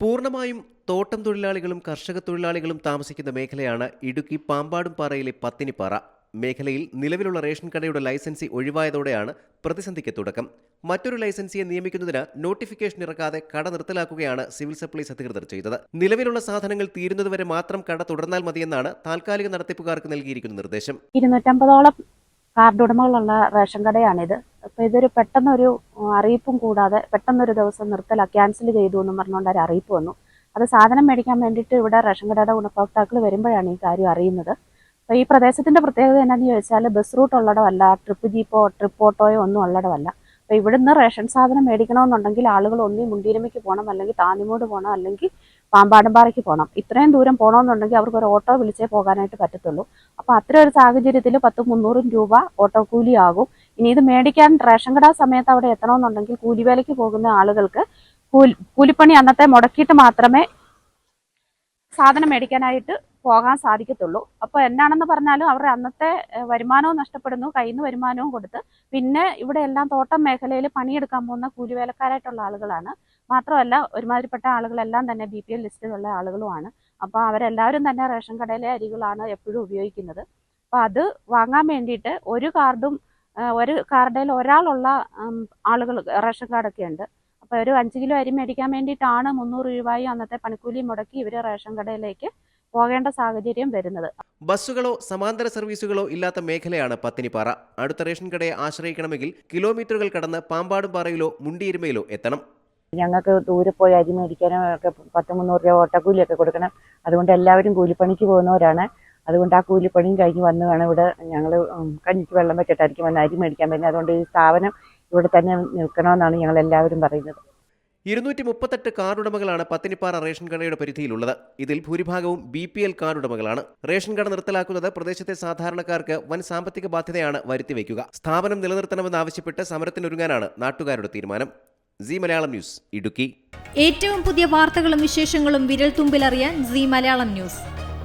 പൂർണമായും തോട്ടം തൊഴിലാളികളും കർഷക തൊഴിലാളികളും താമസിക്കുന്ന മേഖലയാണ് ഇടുക്കി പാമ്പാടും പാറയിലെ പത്തിനിപ്പാറ. മേഖലയിൽ നിലവിലുള്ള റേഷൻ കടയുടെ ലൈസൻസി ഒഴിവായതോടെയാണ് പ്രതിസന്ധിക്ക് തുടക്കം. മറ്റൊരു ലൈസൻസിയെ നിയമിക്കുന്നതിന് നോട്ടിഫിക്കേഷൻ ഇറക്കാതെ കട നിർത്തലാക്കുകയാണ് സിവിൽ സപ്ലൈസ് അധികൃതർ ചെയ്തത്. നിലവിലുള്ള സാധനങ്ങൾ തീരുന്നതുവരെ മാത്രം കട തുടർന്നാൽ മതിയെന്നാണ് താൽക്കാലിക നടത്തിപ്പുകാർക്ക് നൽകിയിരിക്കുന്ന നിർദ്ദേശം. ഇരുന്നൂറ്റമ്പതോളം കാർഡ് ഉടമകളുള്ള റേഷൻ കടയാണിത്. അപ്പോൾ ഇതൊരു പെട്ടെന്നൊരു അറിയിപ്പും കൂടാതെ പെട്ടെന്നൊരു ദിവസം നിർത്തല ക്യാൻസൽ ചെയ്തു എന്ന് പറഞ്ഞുകൊണ്ട് ഒരു അറിയിപ്പ് വന്നു. അത് സാധനം മേടിക്കാൻ വേണ്ടിയിട്ട് ഇവിടെ റേഷൻ കടയുടെ ഗുണഭോക്താക്കൾ വരുമ്പോഴാണ് ഈ കാര്യം അറിയുന്നത്. അപ്പോൾ ഈ പ്രദേശത്തിന്റെ പ്രത്യേകത എന്താണെന്ന് ചോദിച്ചാൽ ബസ് റൂട്ട് ഉള്ളടവല്ല ട്രിപ്പ് ജീപ്പോ ട്രിപ്പ് ഓട്ടോയോ ഒന്നും ഉള്ളടമല്ല അപ്പോൾ ഇവിടുന്ന് റേഷൻ സാധനം മേടിക്കണമെന്നുണ്ടെങ്കിൽ ആളുകൾ ഒന്നി മുണ്ടിയരമയ്ക്ക് പോകണം അല്ലെങ്കിൽ താന്നിമൂട് പോകണം അല്ലെങ്കിൽ പാമ്പാടമ്പാറയ്ക്ക് പോകണം ഇത്രയും ദൂരം പോകണമെന്നുണ്ടെങ്കിൽ അവർക്ക് ഒരു ഓട്ടോ വിളിച്ചേ പോകാനായിട്ട് പറ്റത്തുള്ളൂ. അപ്പോൾ അത്തരം ഒരു സാഹചര്യത്തിൽ പത്ത് മുന്നൂറും രൂപ ഓട്ടോ കൂലിയാകും ഇനി ഇത് മേടിക്കാൻ റേഷൻ കട സമയത്ത് അവിടെ എത്തണമെന്നുണ്ടെങ്കിൽ കൂലിവേലയ്ക്ക് പോകുന്ന ആളുകൾക്ക് കൂലി കൂലിപ്പണി അന്നത്തെ മുടക്കിയിട്ട് മാത്രമേ സാധനം മേടിക്കാനായിട്ട് പോകാൻ സാധിക്കത്തുള്ളൂ. അപ്പോൾ എന്നാണെന്ന് പറഞ്ഞാലും അവരുടെ അന്നത്തെ വരുമാനവും നഷ്ടപ്പെടുന്നു. കയ്യിൽ നിന്ന് വരുമാനവും കൊടുത്ത് പിന്നെ ഇവിടെ എല്ലാം തോട്ടം മേഖലയിൽ പണിയെടുക്കാൻ പോകുന്ന കൂലിവേലക്കാരായിട്ടുള്ള ആളുകളാണ്. മാത്രമല്ല ഒരുമാതിരിപ്പെട്ട ആളുകളെല്ലാം തന്നെ ബി പി എൽ ലിസ്റ്റിലുള്ള ആളുകളുമാണ്. അപ്പോൾ അവരെല്ലാവരും തന്നെ റേഷൻ കടയിലെ അരികളാണ് എപ്പോഴും ഉപയോഗിക്കുന്നത്. അപ്പോൾ അത് വാങ്ങാൻ വേണ്ടിയിട്ട് ഒരു കാർഡും ഒരു കാർഡയിൽ ഒരാളുള്ള ആളുകൾ റേഷൻ കാർഡൊക്കെ ഉണ്ട്. അപ്പോൾ ഒരു അഞ്ച് കിലോ അരി മേടിക്കാൻ വേണ്ടിയിട്ടാണ് മുന്നൂറ് രൂപയും അന്നത്തെ പണിക്കൂലി മുടക്കി ഇവർ റേഷൻ കടയിലേക്ക് പോകേണ്ട സാഹചര്യം വരുന്നത്. ബസ്സുകളോ സമാന്തര സർവീസുകളോ ഇല്ലാത്ത മേഖലയാണ് പത്തിനിപ്പാറ. അടുത്ത റേഷൻ കടയെ ആശ്രയിക്കണമെങ്കിൽ കിലോമീറ്ററുകൾ കടന്ന് പാമ്പാടും പാറയിലോ മുണ്ടിയിരുമയിലോ എത്തണം. ഞങ്ങൾക്ക് ദൂരെ പോയി അരി മേടിക്കാനും ഒക്കെ പത്ത് മുന്നൂറ് രൂപ ഓട്ടക്കൂലിയൊക്കെ കൊടുക്കണം. അതുകൊണ്ട് എല്ലാവരും കൂലിപ്പണിക്ക് പോകുന്നവരാണ്. അതുകൊണ്ട് ആ കൂലിപ്പണിയും കഴിഞ്ഞ് വന്ന് വേണം ഇവിടെ ഞങ്ങൾ കഞ്ഞിക്ക് വെള്ളം വെച്ചിട്ടായിരിക്കും വന്ന് അരി മേടിക്കാൻ പറ്റുന്നത് അതുകൊണ്ട് ഈ സ്ഥാപനം ഇവിടെ തന്നെ നിൽക്കണമെന്നാണ് ഞങ്ങൾ എല്ലാവരും പറയുന്നത്. ഇരുന്നൂറ്റി മുപ്പത്തെട്ട് കാർഡുടമകളാണ് പത്തിനിപ്പാറ റേഷൻ കടയുടെ പരിധിയിലുള്ളത്. ഇതിൽ ഭൂരിഭാഗവും ബി പി എൽ കാർഡുടമകളാണ്. റേഷൻ കട നിർത്തലാക്കുന്നത് പ്രദേശത്തെ സാധാരണക്കാർക്ക് വൻ സാമ്പത്തിക ബാധ്യതയാണ് വരുത്തിവെക്കുക സ്ഥാപനം നിലനിർത്തണമെന്ന് നിലനിർത്തണമെന്നാവശ്യപ്പെട്ട് സമരത്തിനൊരുങ്ങാനാണ് നാട്ടുകാരുടെ തീരുമാനം. C Malayalam news Idukki. ഏറ്റവും പുതിയ വാർത്തകളും വിശേഷങ്ങളും വിരൽ തുമ്പിലറിയാൻ സി മലയാളം ന്യൂസ്.